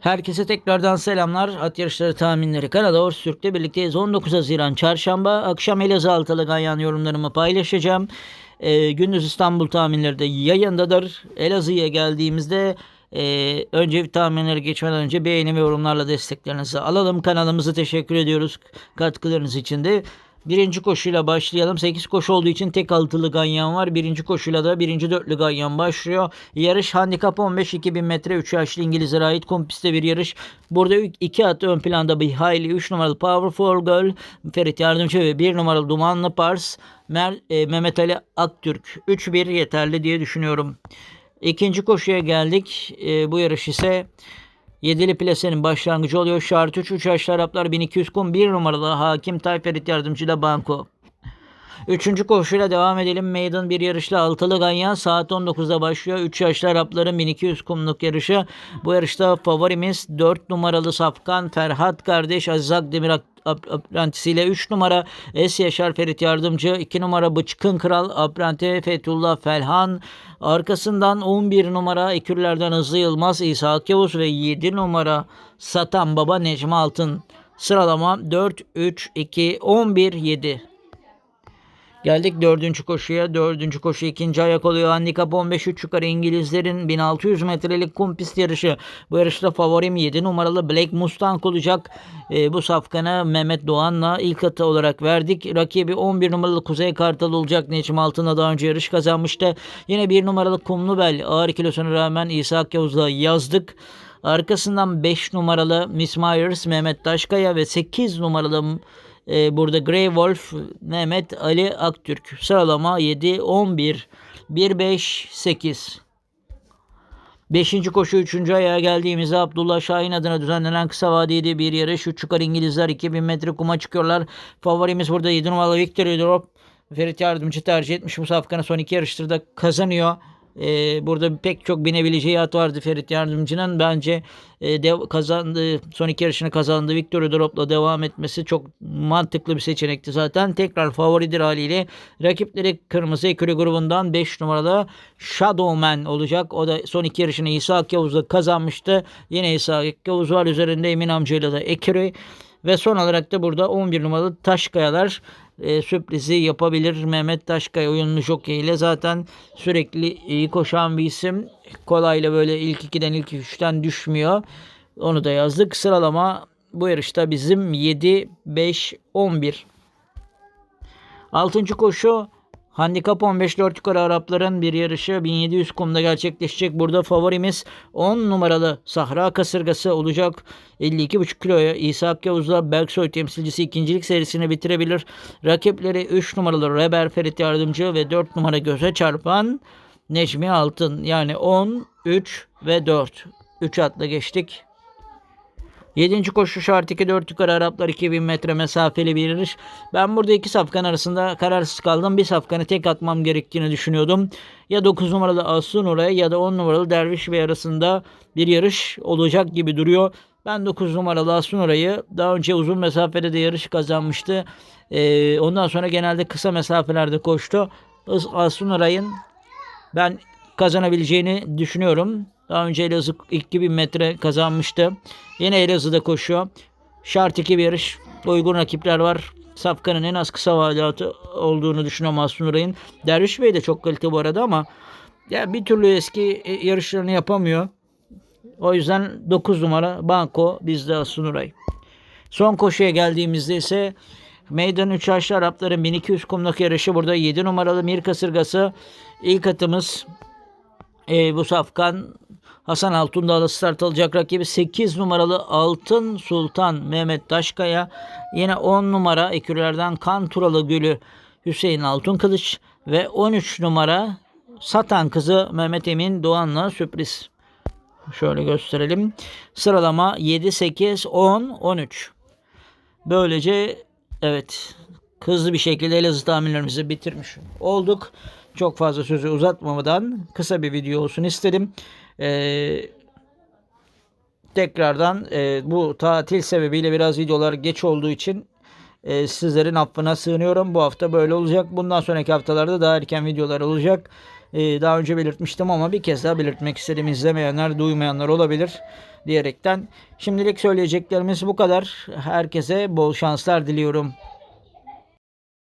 Herkese tekrardan selamlar. At yarışları tahminleri Kanada Orsürk'te birlikteyiz. 19 Haziran Çarşamba akşam Elazığ Altılı Ganyan yorumlarımı paylaşacağım. Ee, gündüz İstanbul tahminleri de yayındadır. Elazığ'a geldiğimizde e, önce tahminleri geçmeden önce beğeni ve yorumlarla desteklerinizi alalım. Kanalımızı teşekkür ediyoruz katkılarınız için de. Birinci koşuyla başlayalım. 8 koşu olduğu için tek altılı ganyan var. Birinci koşuyla da birinci dörtlü ganyan başlıyor. Yarış handikap 15 2000 metre 3 yaşlı İngilizlere ait kompiste bir yarış. Burada iki at ön planda bir Hayli 3 numaralı Powerful Girl Ferit Yardımcı ve 1 numaralı Dumanlı Pars Mer, e, Mehmet Ali Aktürk 3-1 yeterli diye düşünüyorum. İkinci koşuya geldik. E, bu yarış ise Yedili plasenin başlangıcı oluyor. Şart 3 3 yaşlı Araplar 1200 kum 1 numaralı Hakim Tayferit yardımcıyla Banko. Üçüncü koşuyla devam edelim. Maiden bir yarışla altılı ganyan saat 19'da başlıyor. 3 yaşlı Arapların 1200 kumluk yarışı. Bu yarışta favorimiz 4 numaralı Safkan Ferhat kardeş Aziz Akdemir aprantisiyle 3 numara Es Yaşar Ferit Yardımcı, 2 numara Bıçkın Kral apranti Fethullah Felhan, arkasından 11 numara Ekürlerden Hızlı Yılmaz İsa Akyavuz ve 7 numara Satan Baba Necmi Altın. Sıralama 4, 3, 2, 11, 7. Geldik dördüncü koşuya. Dördüncü koşu ikinci ayak oluyor. Handikap 15 3 yukarı İngilizlerin 1600 metrelik kum pist yarışı. Bu yarışta favorim 7 numaralı Black Mustang olacak. E, bu safkanı Mehmet Doğan'la ilk atı olarak verdik. Rakibi 11 numaralı Kuzey Kartal olacak. Necmi Altın'la daha önce yarış kazanmıştı. Yine 1 numaralı Kumlubel ağır kilosuna rağmen İsa Akyavuz'la yazdık. Arkasından 5 numaralı Miss Myers Mehmet Taşkaya ve 8 numaralı e, burada Grey Wolf Mehmet Ali Aktürk. Sıralama 7, 11, 1, 5, 8. Beşinci koşu üçüncü ayağa geldiğimizde Abdullah Şahin adına düzenlenen kısa vadeli bir yarış. Üç çıkar İngilizler 2000 metre kuma çıkıyorlar. Favorimiz burada 7 numaralı Victory Drop. Ferit Yardımcı tercih etmiş bu safkanı son iki yarıştır da kazanıyor. Ee, burada pek çok binebileceği at vardı Ferit Yardımcı'nın. Bence e, dev, kazandığı, son iki yarışını kazandığı Victory Drop'la devam etmesi çok mantıklı bir seçenekti zaten. Tekrar favoridir haliyle. Rakipleri Kırmızı Ekürü grubundan 5 numaralı Shadowman olacak. O da son iki yarışını İsa Akyavuz'da kazanmıştı. Yine İsa Akyavuz var üzerinde Emin amcayla da Ekürü. Ve son olarak da burada 11 numaralı Taşkayalar e, sürprizi yapabilir. Mehmet Taşkaya oyunlu jockey ile zaten sürekli iyi koşan bir isim. Kolayla böyle ilk 2'den ilk 3'ten düşmüyor. Onu da yazdık. Sıralama bu yarışta bizim 7, 5, 11. Altıncı koşu Handikap 15 4 yukarı Arapların bir yarışı 1700 kumda gerçekleşecek. Burada favorimiz 10 numaralı Sahra Kasırgası olacak. 52,5 kiloya İsa Akyavuz'la Berksoy temsilcisi ikincilik serisini bitirebilir. Rakipleri 3 numaralı Reber Ferit Yardımcı ve 4 numara göze çarpan Necmi Altın. Yani 10, 3 ve 4. 3 atla geçtik. 7. koşu şart 2 4 yukarı Araplar 2000 metre mesafeli bir yarış. Ben burada iki safkan arasında kararsız kaldım. Bir safkanı tek atmam gerektiğini düşünüyordum. Ya 9 numaralı Asun oraya ya da 10 numaralı Derviş Bey arasında bir yarış olacak gibi duruyor. Ben 9 numaralı Asun orayı daha önce uzun mesafede de yarış kazanmıştı. Ee, ondan sonra genelde kısa mesafelerde koştu. Asun orayın ben kazanabileceğini düşünüyorum. Daha önce Elazığ 2000 metre kazanmıştı. Yine Elazığ'da koşuyor. Şart 2 bir yarış. Uygun rakipler var. Safkan'ın en az kısa vadeatı olduğunu düşünüyorum Aslı Nuray'ın. Derviş Bey de çok kalite bu arada ama ya bir türlü eski yarışlarını yapamıyor. O yüzden 9 numara Banko bizde Aslı Nuray. Son koşuya geldiğimizde ise Meydan 3 yaşlı Arapların 1200 kumluk yarışı burada 7 numaralı Mir Kasırgası. İlk atımız e, bu safkan Hasan Altundağ'da start alacak rakibi 8 numaralı Altın Sultan Mehmet Taşkaya. Yine 10 numara ekürlerden Kanturalı Gülü Hüseyin Altun Kılıç ve 13 numara Satan kızı Mehmet Emin Doğan'la sürpriz. Şöyle gösterelim. Sıralama 7, 8, 10, 13. Böylece evet hızlı bir şekilde Elazığ tahminlerimizi bitirmiş olduk. Çok fazla sözü uzatmamadan kısa bir video olsun istedim. Ee, tekrardan e, bu tatil sebebiyle biraz videolar geç olduğu için e, sizlerin affına sığınıyorum. Bu hafta böyle olacak. Bundan sonraki haftalarda daha erken videolar olacak. E, daha önce belirtmiştim ama bir kez daha belirtmek istedim. İzlemeyenler, duymayanlar olabilir. diyerekten şimdilik söyleyeceklerimiz bu kadar. Herkese bol şanslar diliyorum.